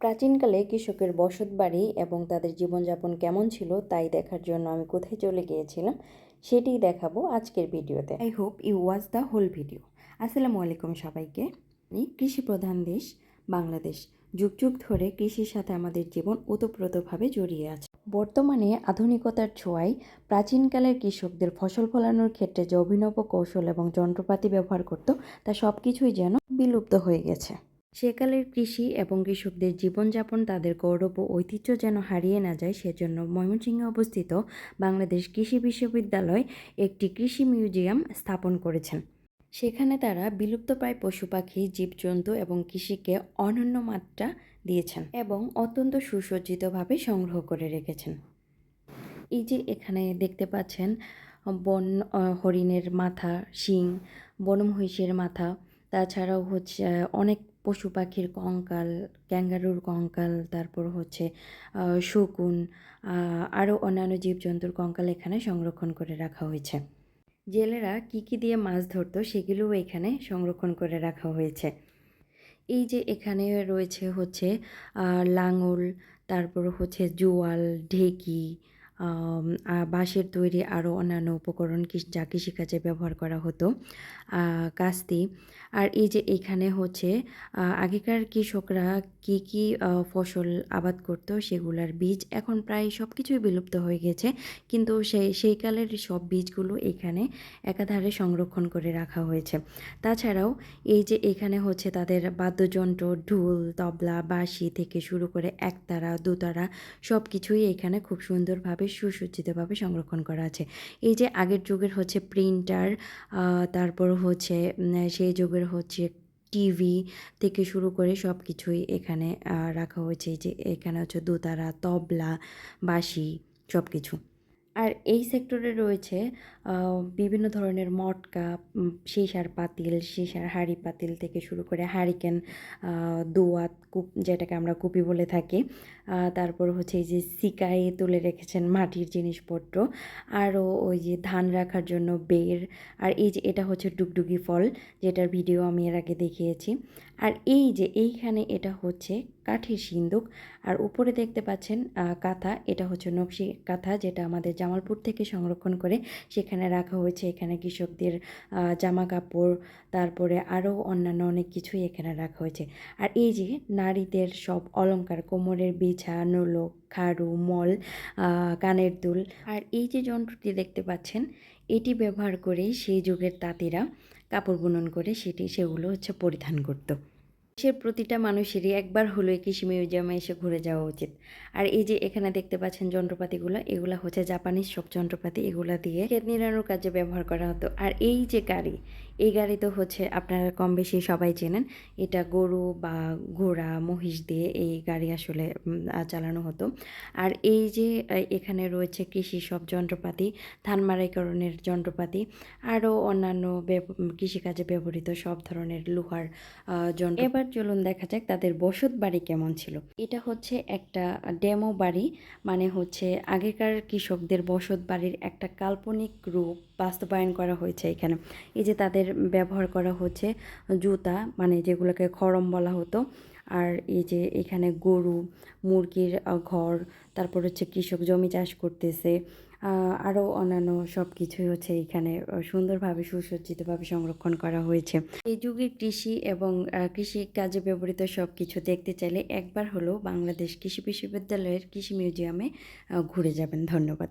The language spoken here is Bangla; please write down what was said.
প্রাচীনকালে কৃষকের বসত বাড়ি এবং তাদের জীবনযাপন কেমন ছিল তাই দেখার জন্য আমি কোথায় চলে গিয়েছিলাম সেটিই দেখাবো আজকের ভিডিওতে। I hope you watch the whole video. আসসালামু আলাইকুম সবাইকে। কৃষি প্রধান দেশ বাংলাদেশ। যুগ যুগ ধরে কৃষির সাথে আমাদের জীবন ওতপ্রোতভাবে জড়িয়ে আছে। বর্তমানে আধুনিকতার ছোঁয়ায় প্রাচীনকালের কৃষকদের ফসল ফলানোর ক্ষেত্রে যে অভিনব কৌশল এবং যন্ত্রপাতি ব্যবহার করত তা সব কিছুই যেন বিলুপ্ত হয়ে গেছে। সেকালের কৃষি এবং কৃষকদের জীবনযাপন, তাদের গৌরব ও ঐতিহ্য যেন হারিয়ে না যায়, সেজন্য ময়মনসিংহে অবস্থিত বাংলাদেশ কৃষি বিশ্ববিদ্যালয় একটি কৃষি মিউজিয়াম স্থাপন করেছেন। সেখানে তারা বিলুপ্তপ্রায় পশু পাখি, জীবজন্তু এবং কৃষিকে অনন্য মাত্রা দিয়েছেন এবং অত্যন্ত সুসজ্জিতভাবে সংগ্রহ করে রেখেছেন। এই যে এখানে দেখতে পাচ্ছেন, বন হরিণের মাথা, শিং, বনমহিষের মাথা, তাছাড়াও হচ্ছে অনেক পশু পাখির কঙ্কাল, ক্যাঙ্গারুর কঙ্কাল, তারপর হচ্ছে শকুন আরও অন্যান্য জীবজন্তুর কঙ্কাল এখানে সংরক্ষণ করে রাখা হয়েছে। জেলেরা কী কী দিয়ে মাছ ধরতো সেগুলোও এখানে সংরক্ষণ করে রাখা হয়েছে। এই যে এখানে রয়েছে হচ্ছে লাঙল, তারপর হচ্ছে জোয়াল, ঢেকি বাঁশের তৈরি আরও অন্যান্য উপকরণ যা কৃষিকাজে ব্যবহার করা হতো। কাস্তি। আর এই যে এখানে হচ্ছে আগেকার কৃষকরা কি কি ফসল আবাদ করতো সেগুলার বীজ এখন প্রায় সব কিছুই বিলুপ্ত হয়ে গেছে। কিন্তু সেই সেই কালের সব বীজগুলো এখানে একাধারে সংরক্ষণ করে রাখা হয়েছে। তাছাড়াও এই যে এখানে হচ্ছে তাদের বাদ্যযন্ত্র, ঢোল, তবলা, বাঁশি থেকে শুরু করে একতারা, দুতারা সব কিছুই এখানে খুব সুন্দরভাবে সুসজ্জিতভাবে সংরক্ষণ করা আছে। এই যে আগের যুগের হচ্ছে প্রিন্টার তারপর হচ্ছে সেই যুগের হচ্ছে টিভি থেকে শুরু করে সব কিছুই এখানে রাখা হয়েছে। যে এখানে হচ্ছে দোতারা, তবলা বাসি সব কিছু আর এই সেক্টরে রয়েছে বিভিন্ন ধরনের মটকা সিসার পাতিল, সিসার হাঁড়ি পাতিল থেকে শুরু করে হারিকেন দোয়াত, কূপ, যেটাকে আমরা কুপি বলে থাকি। তারপর হচ্ছে এই যে সিকাই তুলে রেখেছেন মাটির জিনিসপত্র। আরও ওই যে ধান রাখার জন্য বের, আর এই যে এটা হচ্ছে ডুগডুগি ফল, যেটার ভিডিও আমি এর আগে দেখিয়েছি। আর এই যে এইখানে এটা হচ্ছে কাঠের সিন্দুক, আর উপরে দেখতে পাচ্ছেন কাঁথা, এটা হচ্ছে নকশি কাঁথা, যেটা আমাদের জামালপুর থেকে সংরক্ষণ করে সেখানে রাখা হয়েছে। এখানে কৃষকদের জামা কাপড় তারপরে আরও অন্যান্য অনেক কিছুই এখানে রাখা হয়েছে। আর এই যে নারীদের সব অলঙ্কার কোমরের বিছা নোলক খাড়ু, মল কানের দুল। আর এই যে যন্ত্রটি দেখতে পাচ্ছেন, এটি ব্যবহার করে সেই যুগের তাঁতিরা কাপড় বুনন করে সেটি, সেগুলো হচ্ছে পরিধান করতো। দেশের প্রতিটা মানুষেরই একবার হলো কৃষি মিউজিয়ামে এসে ঘুরে যাওয়া উচিত। আর এই যে এখানে দেখতে পাচ্ছেন যন্ত্রপাতিগুলো, এগুলো হচ্ছে জাপানিজ সব যন্ত্রপাতি, এগুলো দিয়ে ক্ষেত নিড়ানোর কাজে ব্যবহার করা হতো। আর এই যে গাড়ি, এই গাড়ি তো হচ্ছে আপনারা কম বেশি সবাই চেনেন, এটা গরু বা ঘোড়া, মহিষ দিয়ে এই গাড়ি আসলে চালানো হতো। আর এই যে এখানে রয়েছে কৃষি সব যন্ত্রপাতি, ধান মারাইকরণের যন্ত্রপাতি, আরও অন্যান্য কৃষিকাজে ব্যবহৃত সব ধরনের লোহার যন্ত্র এবার চলুন দেখা যাক তাদের বসত বাড়ি কেমন ছিল। এটা হচ্ছে একটা ডেমো বাড়ি মানে হচ্ছে আগেকার কৃষকদের বসত বাড়ির একটা কাল্পনিক রূপ বাস্তবায়ন করা হয়েছে এখানে। এই যে তাদের ব্যবহার করা হচ্ছে জুতা মানে যেগুলোকে খরম বলা হতো আর এই যে এখানে গরু, মুরগির ঘর, তারপর হচ্ছে কৃষক জমি চাষ করতেছে আরও অন্যান্য সব কিছুই হচ্ছে এখানে সুন্দরভাবে সুসজ্জিতভাবে সংরক্ষণ করা হয়েছে। এই যুগে কৃষি এবং কৃষি কাজে ব্যবহৃত সব কিছু দেখতে চাইলে একবার হলেও বাংলাদেশ কৃষি বিশ্ববিদ্যালয়ের কৃষি মিউজিয়ামে ঘুরে যাবেন। ধন্যবাদ।